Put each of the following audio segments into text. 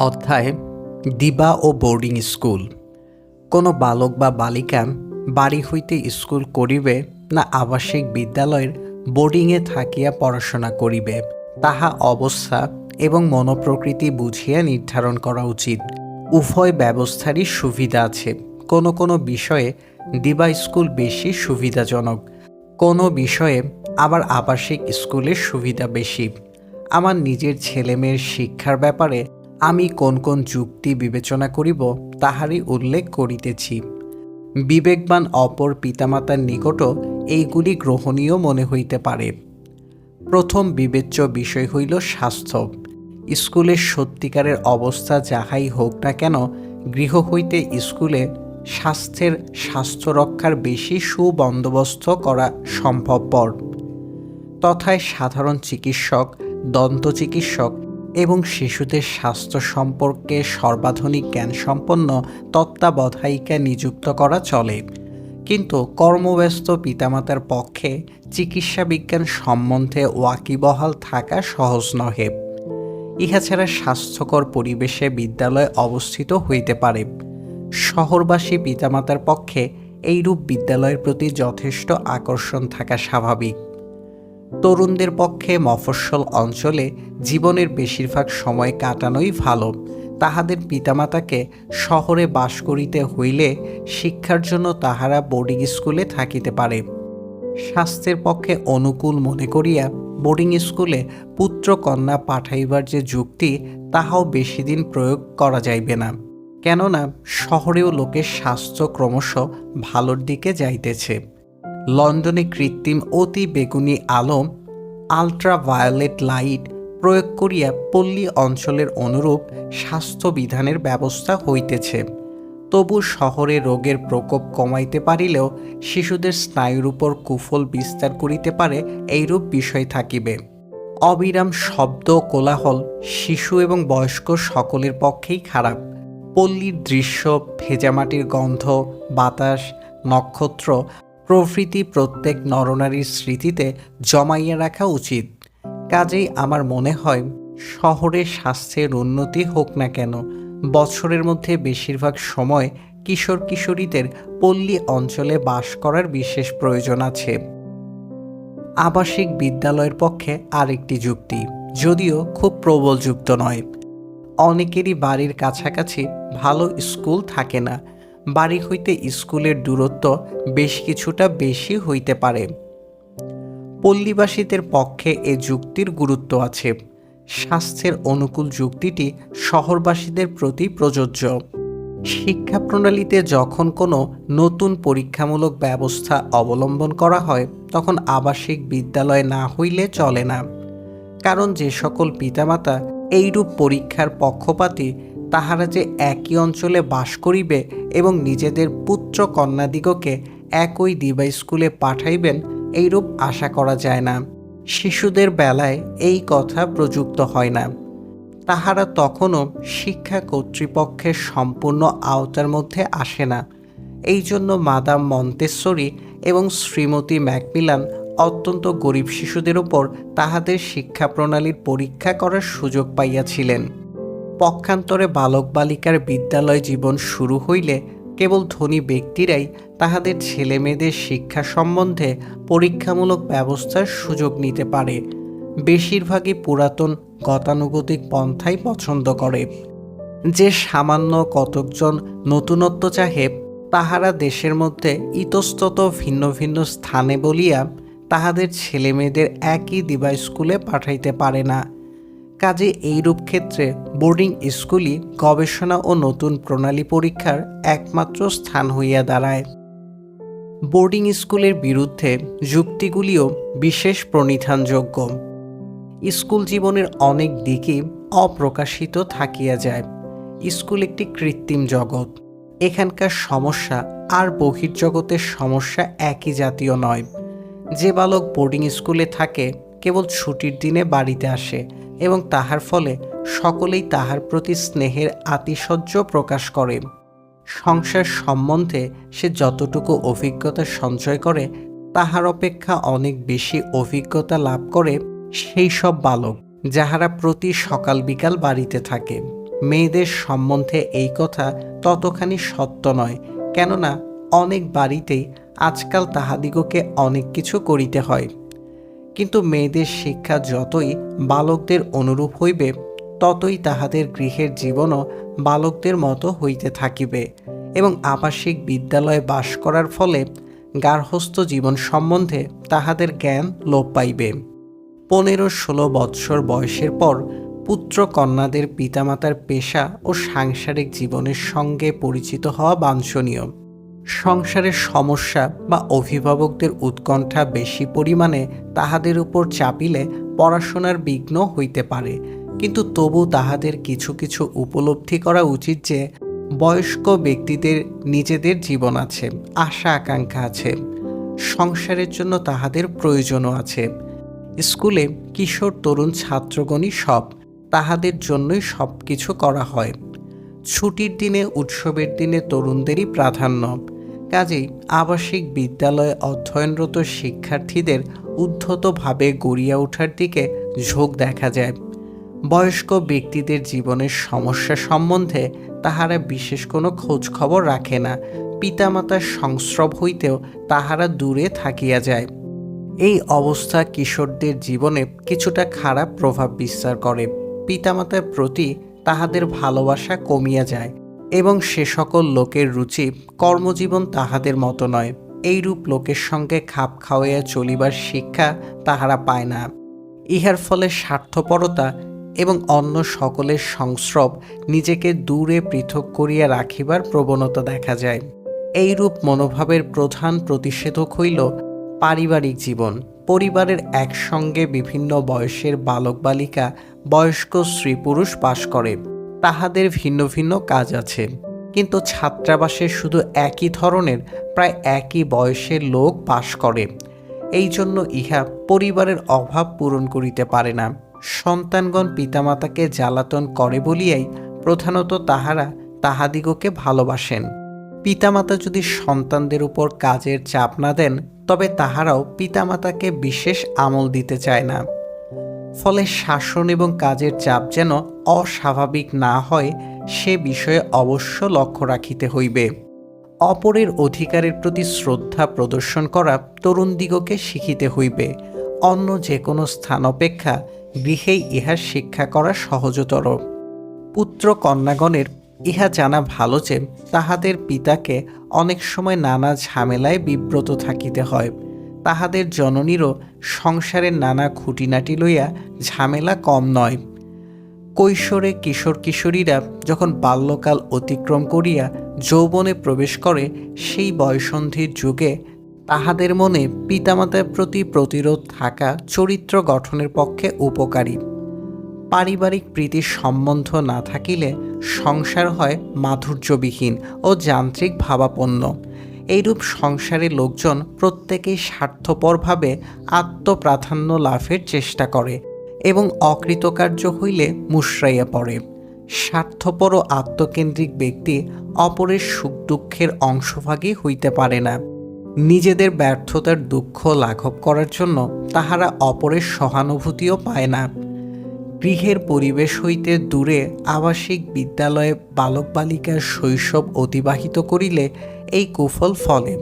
অধ্যায়, দিবা ও boarding school কোনো বালক বা বালিকা বাড়ি হইতে স্কুল করিবে না আবাসিক বিদ্যালয়ের বোর্ডিংয়ে থাকিয়া পড়াশোনা করিবে, তাহা অবস্থা এবং মনোপ্রকৃতি বুঝিয়া নির্ধারণ করা উচিত। উভয় ব্যবস্থারই সুবিধা আছে। কোনো কোনো বিষয়ে দিবা স্কুল বেশি সুবিধাজনক, কোনো বিষয়ে আবার আবাসিক স্কুলের সুবিধা বেশি। আমার নিজের ছেলেমেয়ের শিক্ষার ব্যাপারে আমি কোন কোন যুক্তি বিবেচনা করিব, তাহারই উল্লেখ করিতেছি। বিবেকবান অপর পিতামাতার নিকটও এইগুলি গ্রহণীয় মনে হইতে পারে। প্রথম বিবেচ্য বিষয় হইল স্বাস্থ্য। স্কুলের সত্যিকারের অবস্থা যাহাই হোক না কেন, গৃহ হইতে স্কুলে স্বাস্থ্যের স্বাস্থ্য রক্ষার বেশি সুবন্দোবস্ত করা সম্ভবপর। তথায় সাধারণ চিকিৎসক, দন্ত চিকিৎসক শিশুদের স্বাস্থ্য সম্পর্কে সর্বাধুনিক জ্ঞানসম্পন্ন তত্ত্বাবধায়িকা নিযুক্ত করা চলে। কিন্তু কর্মব্যস্ত পিতামাতার পক্ষে চিকিৎসা বিজ্ঞান সম্বন্ধে ওয়াকিবহাল থাকা সহজ নহে। ইহা ছাড়া স্বাস্থ্যকর পরিবেশে বিদ্যালয় অবস্থিত হইতে পারে। শহরবাসী পিতামাতার পক্ষে এইরূপ বিদ্যালয়ের প্রতি যথেষ্ট আকর্ষণ থাকা স্বাভাবিক। তরুণদের পক্ষে মফস্বল অঞ্চলে জীবনের বেশিরভাগ সময় কাটানোই ভালো। তাহাদের পিতামাতাকে শহরে বাস করিতে হইলে শিক্ষার জন্য তাহারা বোর্ডিং স্কুলে থাকিতে পারে। স্বাস্থ্যের পক্ষে অনুকূল মনে করিয়া বোর্ডিং স্কুলে পুত্র কন্যা পাঠাইবার যে যুক্তি, তাহাও বেশি দিন প্রয়োগ করা যাইবে না। কেননা, শহরেও লোকের স্বাস্থ্য ক্রমশ ভালোর দিকে যাইতেছে। লন্ডনে কৃত্রিম অতি বেগুনি আলো আলট্রাভায়োলেট লাইট প্রয়োগ করিয়া পল্লী অঞ্চলের অনুরূপ স্বাস্থ্যবিধানের ব্যবস্থা হইতেছে। তবু শহরে রোগের প্রকোপ কমাইতে পারিলেও শিশুদের স্নায়ুর উপর কুফল বিস্তার করিতে পারে এইরূপ বিষয় থাকিবে। অবিরাম শব্দ কোলাহল শিশু এবং বয়স্ক সকলের পক্ষেই খারাপ। পল্লীর দৃশ্য ভেজামাটির গন্ধ, বাতাস, নক্ষত্র প্রভৃতি প্রত্যেক নরনারীর স্মৃতিতে জমাইয়া রাখা উচিত। কাজেই আমার মনে হয়, শহরে স্বাস্থ্যের উন্নতি হোক না কেন, বছরের মধ্যে বেশিরভাগ সময় কিশোর কিশোরীদের পল্লী অঞ্চলে বাস করার বিশেষ প্রয়োজন আছে। আবাসিক বিদ্যালয়ের পক্ষে আরেকটি যুক্তি, যদিও খুব প্রবল যুক্ত নয়। অনেকেরই বাড়ির কাছাকাছি ভালো স্কুল থাকে না বাড়ি হইতে স্কুলের দূরত্ব বেশ কিছুটা বেশি হইতে পারে। পল্লীবাসীদের পক্ষে এ যুক্তির গুরুত্ব আছে। স্বাস্থ্যের অনুকূল যুক্তিটি শহরবাসীদের প্রতি প্রযোজ্য। শিক্ষা প্রণালীতে যখন কোনো নতুন পরীক্ষামূলক ব্যবস্থা অবলম্বন করা হয়, তখন আবাসিক বিদ্যালয় না হইলে চলে না। কারণ যে সকল পিতামাতা এইরূপ পরীক্ষার পক্ষপাতী তাহারা যে একই অঞ্চলে বাস করিবে এবং নিজেদের পুত্র কন্যাদিগকে একই দিবা স্কুলে পাঠাইবেন, এইরূপ আশা করা যায় না। শিশুদের বেলায় এই কথা প্রযুক্ত হয় না। তাহারা তখনও শিক্ষা কর্তৃপক্ষের সম্পূর্ণ আওতার মধ্যে আসে না। এই জন্য মাদাম মন্তেশ্বরী এবং শ্রীমতী ম্যাকমিলান অত্যন্ত গরিব শিশুদের ওপর তাহাদের শিক্ষা প্রণালীর পরীক্ষা করার সুযোগ পাইয়াছিলেন। পক্ষান্তরে বালক বালিকার বিদ্যালয় জীবন শুরু হইলে কেবল ধনী ব্যক্তিরাই তাহাদের ছেলেমেয়েদের শিক্ষা সম্বন্ধে পরীক্ষামূলক ব্যবস্থার সুযোগ নিতে পারে। বেশিরভাগই পুরাতন গতানুগতিক পন্থাই পছন্দ করে। যে সামান্য কতকজন নতুনত্ব চাহে তাহারা দেশের মধ্যে ইতস্তত ভিন্ন ভিন্ন স্থানে বলিয়া তাহাদের ছেলেমেয়েদের একই দিবা স্কুলে পাঠাইতে পারে না। কাজে এইরূপ ক্ষেত্রে বোর্ডিং স্কুলই গবেষণা ও নতুন প্রণালী পরীক্ষার একমাত্র স্থান হইয়া দাঁড়ায়। বোর্ডিং স্কুলের বিরুদ্ধে যুক্তিগুলিও বিশেষ প্রণিধানযোগ্য। স্কুল জীবনের অনেক দিকই অপ্রকাশিত থাকিয়া যায়। স্কুল একটি কৃত্রিম জগৎ। এখানকার সমস্যা আর বহির্জগতের সমস্যা একই জাতীয় নয়। যে বালক বোর্ডিং স্কুলে থাকে, কেবল ছুটির দিনে বাড়িতে আসে। এবং তাহার ফলে সকলেই তাহার প্রতি স্নেহের আতিশয্য প্রকাশ করে। সংসার সম্বন্ধে সে যতটুকু অভিজ্ঞতা সঞ্চয় করে, তাহার অপেক্ষা অনেক বেশি অভিজ্ঞতা লাভ করে সেই সব বালক যাহারা প্রতি সকাল বিকাল বাড়িতে থাকে। মেয়েদের সম্বন্ধে এই কথা ততখানি সত্য নয়, কেননা অনেক বাড়িতেই আজকাল তাহাদিগকে অনেক কিছু করিতে হয়। কিন্তু মেয়েদের শিক্ষা যতই বালকদের অনুরূপ হইবে, ততই তাহাদের গৃহের জীবনও বালকদের মতো হইতে থাকিবে এবং আবাসিক বিদ্যালয়ে বাস করার ফলে গার্হস্থ্য জীবন সম্বন্ধে তাহাদের জ্ঞান লোপ পাইবে। পনেরো ষোলো বৎসর বয়সের পর পুত্র কন্যাদের পিতামাতার পেশা ও সাংসারিক জীবনের সঙ্গে পরিচিত হওয়া বাঞ্ছনীয়। সংসারের সমস্যা বা অভিভাবকদের উৎকণ্ঠা বেশি পরিমাণে তাহাদের উপর চাপিলে পড়াশোনার বিঘ্ন হইতে পারে। কিন্তু তবু তাহাদের কিছু কিছু উপলব্ধি করা উচিত যে, বয়স্ক ব্যক্তিদের নিজেদের জীবন আছে, আশা আকাঙ্ক্ষা আছে, সংসারের জন্য তাহাদের প্রয়োজনও আছে। স্কুলে কিশোর, তরুণ, ছাত্রগণই সব, তাহাদের জন্যই সব কিছু করা হয়। ছুটির দিনে, উৎসবের দিনে তরুণদেরই প্রাধান্য। কাজেই আবাসিক বিদ্যালয়ে অধ্যয়নরত শিক্ষার্থীদের উদ্ধতভাবে গড়িয়া ওঠার দিকে ঝোঁক দেখা যায়। বয়স্ক ব্যক্তিদের জীবনের সমস্যা সম্বন্ধে তাহারা বিশেষ কোনো খোঁজ খবর রাখে না। পিতামাতার সংস্রব হইতেও তাহারা দূরে থাকিয়া যায়। এই অবস্থা কিশোরদের জীবনে কিছুটা খারাপ প্রভাব বিস্তার করে। পিতামাতার প্রতি তাহাদের ভালোবাসা কমিয়া যায় এবং সে সকল লোকের রুচি কর্মজীবন তাহাদের মতো নয়। এইরূপ লোকের সঙ্গে খাপ খাওয়াইয়া চলিবার শিক্ষা তাহারা পায় না। ইহার ফলে স্বার্থপরতা এবং অন্য সকলের সংস্রব নিজেকে দূরে পৃথক করিয়া রাখিবার প্রবণতা দেখা যায়। এইরূপ মনোভাবের প্রধান প্রতিষেধক হইল পারিবারিক জীবন। পরিবারের একসঙ্গে বিভিন্ন বয়সের বালক বালিকা বয়স্ক স্ত্রী পুরুষ বাস করে। তাহাদের ভিন্ন ভিন্ন কাজ আছে। কিন্তু ছাত্রাবাসে শুধু একই ধরনের, প্রায় একই বয়সের লোক বাস করে। এই জন্য ইহা পরিবারের অভাব পূরণ করিতে পারে না। সন্তানগণ পিতামাতাকে জ্বালাতন করে বলিয়াই প্রধানত তাহারা তাহাদিগকে ভালোবাসেন। পিতামাতা যদি সন্তানদের উপর কাজের চাপ না দেন, তবে তাহারাও পিতামাতাকে বিশেষ আমল দিতে চায় না। ফলে শাসন এবং কাজের চাপ যেন অস্বাভাবিক না হয়, সে বিষয়ে অবশ্য লক্ষ্য রাখিতে হইবে। অপরের অধিকারের প্রতি শ্রদ্ধা প্রদর্শন করা তরুণদিগকে শিখিতে হইবে। অন্য যে কোনো স্থান অপেক্ষা গৃহেই ইহার শিক্ষা করা সহজতর। পুত্র কন্যাগণের ইহা জানা ভালো যে তাহাদের পিতাকে অনেক সময় নানা ঝামেলায় বিব্রত থাকিতে হয়। তাহাদের জননীরও সংসারের নানা খুঁটিনাটি লইয়া ঝামেলা কম নয়। কৈশোরে কিশোর কিশোরীরা যখন বাল্যকাল অতিক্রম করিয়া যৌবনে প্রবেশ করে, সেই বয়সন্ধির যুগে তাহাদের মনে পিতামাতার প্রতি প্রতিরোধ থাকা চরিত্র গঠনের পক্ষে উপকারী। পারিবারিক প্রীতির সম্বন্ধ না থাকিলে সংসার হয় মাধুর্যবিহীন ও যান্ত্রিক ভাবাপন্ন। এইরূপ সংসারের লোকজন প্রত্যেকেই স্বার্থপরভাবে আত্মপ্রাধান্য লাভের চেষ্টা করে এবং অকৃতকার্য হইলে মুশরাইয়া পড়ে। স্বার্থপর ও আত্মকেন্দ্রিক ব্যক্তি অপরের সুখ দুঃখের অংশভাগী হইতে পারে না। নিজেদের ব্যর্থতার দুঃখ লাঘব করার জন্য তাহারা অপরের সহানুভূতিও পায় না। গৃহের পরিবেশ হইতে দূরে আবাসিক বিদ্যালয়ে বালক বালিকার শৈশব অতিবাহিত করিলে এই কুফল ফলে।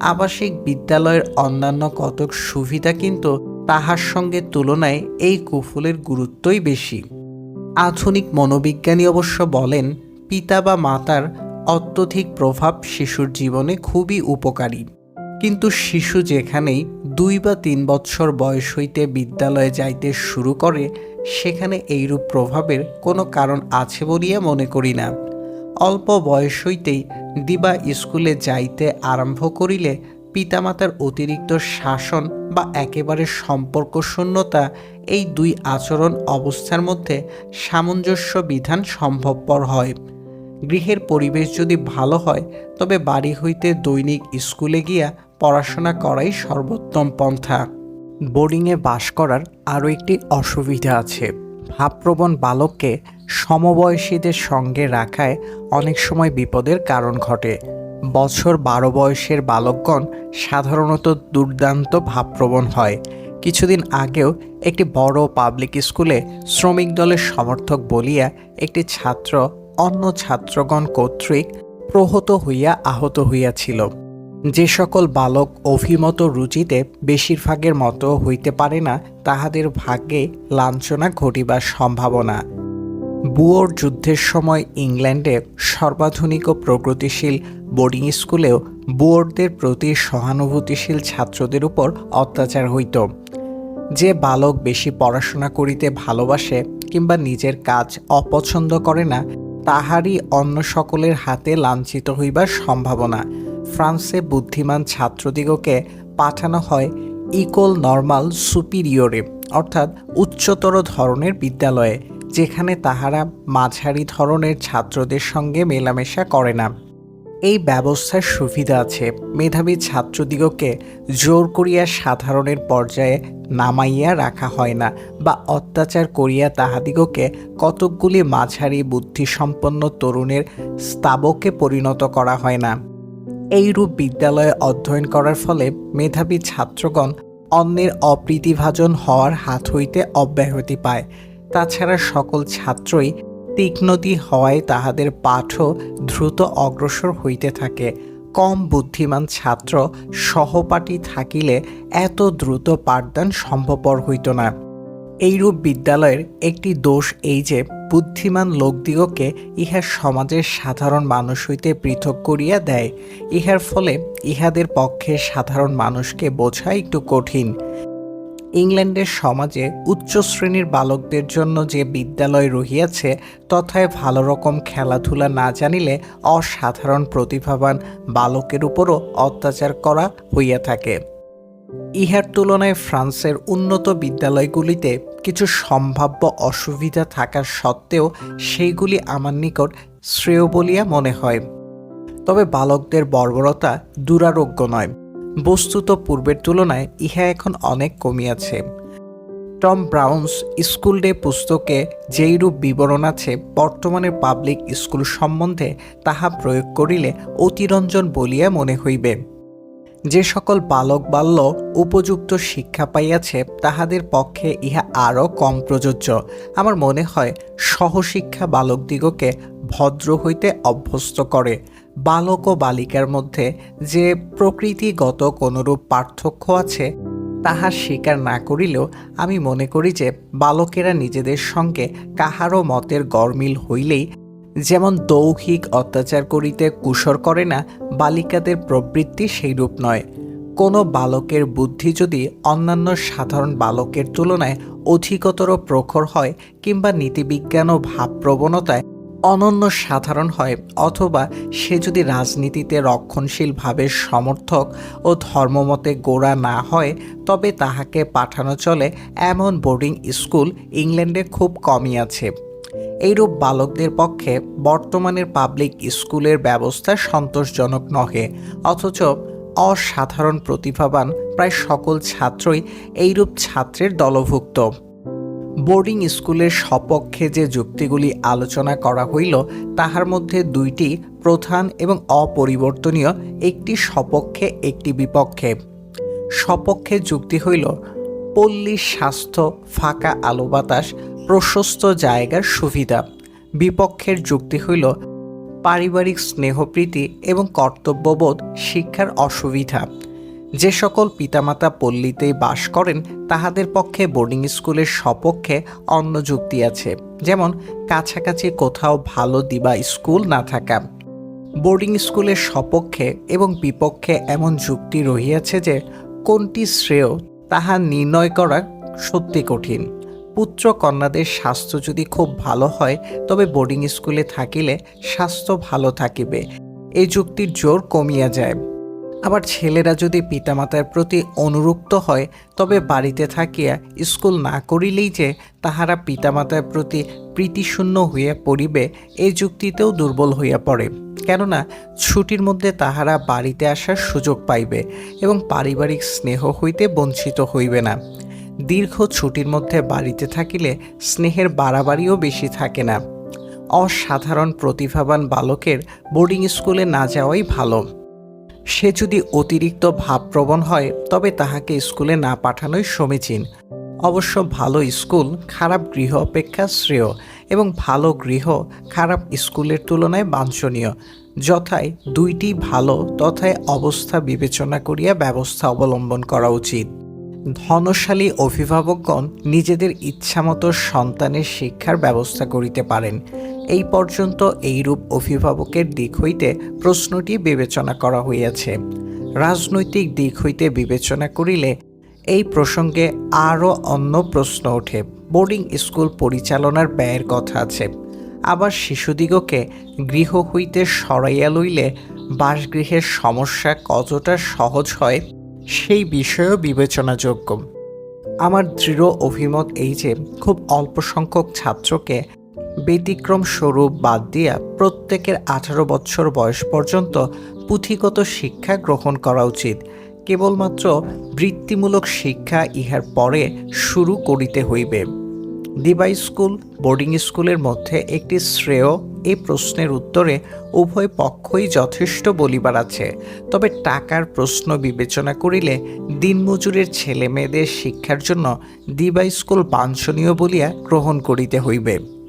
আবাসিক বিদ্যালয়ের অন্যান্য কতক সুবিধা কিন্তু তাহার সঙ্গে তুলনায় এই কুফলের গুরুত্বই বেশি। আধুনিক মনোবিজ্ঞানী অবশ্য বলেন, পিতা বা মাতার অত্যধিক প্রভাব শিশুর জীবনে খুবই উপকারী। কিন্তু শিশু যেখানেই দুই বা তিন বৎসর বয়স হইতে বিদ্যালয়ে যাইতে শুরু করে, সেখানে এইরূপ প্রভাবের কোনো কারণ আছে বলিয়া মনে করি না। অল্প বয়স হইতেই দিবা স্কুলে যাইতে আরম্ভ করিলে পিতামাতার অতিরিক্ত শাসন বা একেবারে সম্পর্ক শূন্যতা এই দুই আচরণ অবস্থার মধ্যে সামঞ্জস্য বিধান সম্ভবপর হয়। গৃহের পরিবেশ যদি ভালো হয়, তবে বাড়ি হইতে দৈনিক স্কুলে গিয়া পড়াশোনা করাই সর্বোত্তম পন্থা। বোর্ডিংয়ে বাস করার আরও একটি অসুবিধা আছে। ভাবপ্রবণ বালককে সমবয়সীদের সঙ্গে রাখায় অনেক সময় বিপদের কারণ ঘটে। বছর বারো বয়সের বালকগণ সাধারণত দুর্দান্ত ভাবপ্রবণ হয়। কিছুদিন আগেও একটি বড় পাবলিক স্কুলে শ্রমিক দলের সমর্থক বলিয়া একটি ছাত্র অন্য ছাত্রগণ কর্তৃক প্রহত হইয়া আহত হইয়াছিল। যে সকল বালক অভিমত রুচিতে বেশিরভাগের মতো হইতে পারে না, তাহাদের ভাগ্যে লাঞ্ছনা ঘটিবার সম্ভাবনা। বুয়োর যুদ্ধের সময় ইংল্যান্ডে সর্বাধুনিক ও প্রগতিশীল বোর্ডিং স্কুলেও বুয়োরদের প্রতি সহানুভূতিশীল ছাত্রদের উপর অত্যাচার হইত। যে বালক বেশি পড়াশোনা করিতে ভালোবাসে কিংবা নিজের কাজ অপছন্দ করে না, তাহারই অন্য সকলের হাতে লাঞ্ছিত হইবার সম্ভাবনা। ফ্রান্সে বুদ্ধিমান ছাত্রদিগকে পাঠানো হয় ইকোল নর্মাল সুপিরিয়রে, অর্থাৎ উচ্চতর ধরনের বিদ্যালয়ে। যেখানে তাহারা মাঝারি ধরনের ছাত্রদের সঙ্গে মেলামেশা করে না। এই ব্যবস্থার সুবিধা আছে। মেধাবী ছাত্রদিগকে জোর করিয়া সাধারণের পর্যায়ে নামাইয়া রাখা হয় না বা অত্যাচার করিয়া তাহাদিগকে কতকগুলি মাঝারি বুদ্ধিসম্পন্ন তরুণের স্তাবকে পরিণত করা হয় না। এইরূপ বিদ্যালয়ে অধ্যয়ন করার ফলে মেধাবী ছাত্রগণ অন্যের অপ্রীতিভাজন হওয়ার হাত হইতে অব্যাহতি পায়। তাছাড়া সকল ছাত্রই তীক্ষ্ণতি হওয়ায় তাহাদের পাঠও দ্রুত অগ্রসর হইতে থাকে। কম বুদ্ধিমান ছাত্র সহপাঠী থাকিলে এত দ্রুত পাঠদান সম্ভবপর হইত না। এইরূপ বিদ্যালয়ের একটি দোষ এই যে, বুদ্ধিমান লোকদিগকে ইহা সমাজের সাধারণ মানুষ হইতে পৃথক করিয়া দেয়। ইহার ফলে ইহাদের পক্ষে সাধারণ মানুষকে বোঝা একটু কঠিন। ইংল্যান্ডের সমাজে উচ্চ শ্রেণির বালকদের জন্য যে বিদ্যালয় রহিয়াছে, তথায় ভালো রকম খেলাধুলা না জানিলে অসাধারণ প্রতিভাবান বালকের উপরও অত্যাচার করা হইয়া থাকে। ইহার তুলনায় ফ্রান্সের উন্নত বিদ্যালয়গুলিতে কিছু সম্ভাব্য অসুবিধা থাকা সত্ত্বেও সেইগুলি আমার নিকট শ্রেয় বলিয়া মনে হয়। তবে বালকদের বর্বরতা দুরারোগ্য নয়। বস্তুত পূর্বের তুলনায় ইহা এখন অনেক কমিয়াছে। টম ব্রাউন্স স্কুল ডে পুস্তকে যেইরূপ বিবরণ আছে বর্তমানের পাবলিক স্কুল সম্বন্ধে তাহা প্রয়োগ করিলে অতিরঞ্জন বলিয়া মনে হইবে। যে সকল বালক বাল্য উপযুক্ত শিক্ষা পাইয়াছে, তাহাদের পক্ষে ইহা আরও কম প্রযোজ্য। আমার মনে হয়, সহশিক্ষা বালকদিগকে ভদ্র হইতে অভ্যস্ত করে বালক ও বালিকার মধ্যে যে প্রকৃতিগত কোনরূপ পার্থক্য আছে, তাহা স্বীকার না করিলেও আমি মনে করি যে বালকেরা নিজেদের সঙ্গে কাহারও মতের গরমিল হইলেই যেমন দৌহিক অত্যাচার করিতে কুশর করে না, বালিকাদের প্রবৃত্তি সেইরূপ নয়। কোনো বালকের বুদ্ধি যদি অন্যান্য সাধারণ বালকের তুলনায় অধিকতর প্রখর হয় কিংবা নীতিবিজ্ঞান ও ভাবপ্রবণতায় অনন্য সাধারণ হয় অথবা সে যদি রাজনীতিতে রক্ষণশীলভাবে সমর্থক ও ধর্মমতে গোড়া না হয়, তবে তাহাকে পাঠানো চলে এমন বোর্ডিং স্কুল ইংল্যান্ডে খুব কমই আছে। এইরূপ বালকদের পক্ষে বর্তমানের পাবলিক স্কুলের ব্যবস্থা সন্তোষজনক নহে, অথচ অসাধারণ প্রতিভাবান প্রায় সকল ছাত্রই এইরূপ ছাত্রের দলভুক্ত। বোর্ডিং স্কুলের সপক্ষে যে যুক্তিগুলি আলোচনা করা হইল, তাহার মধ্যে দুইটি প্রধান এবং অপরিবর্তনীয়, একটি সপক্ষে, একটি বিপক্ষে। সপক্ষে যুক্তি হইল, পল্লী স্বাস্থ্য, ফাঁকা আলো বাতাস প্রশস্ত জায়গার সুবিধা। বিপক্ষের যুক্তি হইল, পারিবারিক স্নেহপ্রীতি এবং কর্তব্যবোধ শিক্ষার অসুবিধা। যে সকল পিতামাতা পল্লীতেই বাস করেন, তাহাদের পক্ষে বোর্ডিং স্কুলের সপক্ষে অন্য যুক্তি আছে। যেমন, কাছাকাছি কোথাও ভালো দিবা স্কুল না থাকা। বোর্ডিং স্কুলের সপক্ষে এবং বিপক্ষে এমন যুক্তি রহিয়াছে যে, কোনটি শ্রেয় তাহা নির্ণয় করা সত্যি কঠিন। পুত্র কন্যাদের স্বাস্থ্য যদি খুব ভালো হয়, তবে বোর্ডিং স্কুলে থাকিলে স্বাস্থ্য ভালো থাকিবে। এই যুক্তির জোর কমিয়া যায়। আবার ছেলেরা যদি পিতামাতার প্রতি অনুরুক্ত হয়, তবে বাড়িতে থাকিয়া স্কুল না করিলেই যে তাহারা পিতামাতার প্রতি প্রীতিশূন্য হইয়া পড়িবে এই যুক্তিতেও দুর্বল হইয়া পড়ে। কেননা, ছুটির মধ্যে তাহারা বাড়িতে আসার সুযোগ পাইবে এবং পারিবারিক স্নেহ হইতে বঞ্চিত হইবে না। দীর্ঘ ছুটির মধ্যে বাড়িতে থাকিলে স্নেহের বাড়াবাড়িও বেশি থাকে না। অসাধারণ প্রতিভাবান বালকের বোর্ডিং স্কুলে না যাওয়াই ভালো। সে যদি অতিরিক্ত ভাবপ্রবণ হয়, তবে তাহাকে স্কুলে না পাঠানোই সমীচীন। অবশ্য ভালো স্কুল, খারাপ গৃহ অপেক্ষা শ্রেয় এবং ভালো গৃহ, খারাপ স্কুলের তুলনায় বাঞ্ছনীয়। যথায় দুইটি ভালো, তথায় অবস্থা বিবেচনা করিয়া ব্যবস্থা অবলম্বন করা উচিত। ধনশালী অভিভাবকগণ নিজেদের ইচ্ছামতো সন্তানের শিক্ষার ব্যবস্থা করিতে পারেন। এই পর্যন্ত এইরূপ অভিভাবকের দিক হইতে প্রশ্নটি বিবেচনা করা হইয়াছে। রাজনৈতিক দিক হইতে বিবেচনা করিলে এই প্রসঙ্গে আরও অন্য প্রশ্ন ওঠে। বোর্ডিং স্কুল পরিচালনার ব্যয়ের কথা আছে। আবার শিশুদিগকে গৃহ হইতে সরাইয়া লইলে বাসগৃহের সমস্যা কতটা সহজ হয় সেই বিষয়েও বিবেচনাযোগ্য। আমার দৃঢ় অভিমত এই যে, খুব অল্প সংখ্যক ছাত্রকে ব্যতিক্রম স্বরূপ বাদ দিয়া প্রত্যেকের আঠারো বছর বয়স পর্যন্ত পুঁথিগত শিক্ষা গ্রহণ করা উচিত। কেবলমাত্র বৃত্তিমূলক শিক্ষা ইহার পরে শুরু করিতে হইবে। দিবাই স্কুল বোর্ডিং স্কুলের মধ্যে একটি শ্রেয় এই প্রশ্নের উত্তরে উভয় পক্ষই যথেষ্ট বলিবার আছে। তবে টাকার প্রশ্ন বিবেচনা করিলে দিনমজুরের ছেলে মেয়েদের শিক্ষার জন্য দিবাই স্কুল বাঞ্ছনীয় বলিয়া গ্রহণ করিতে হইবে।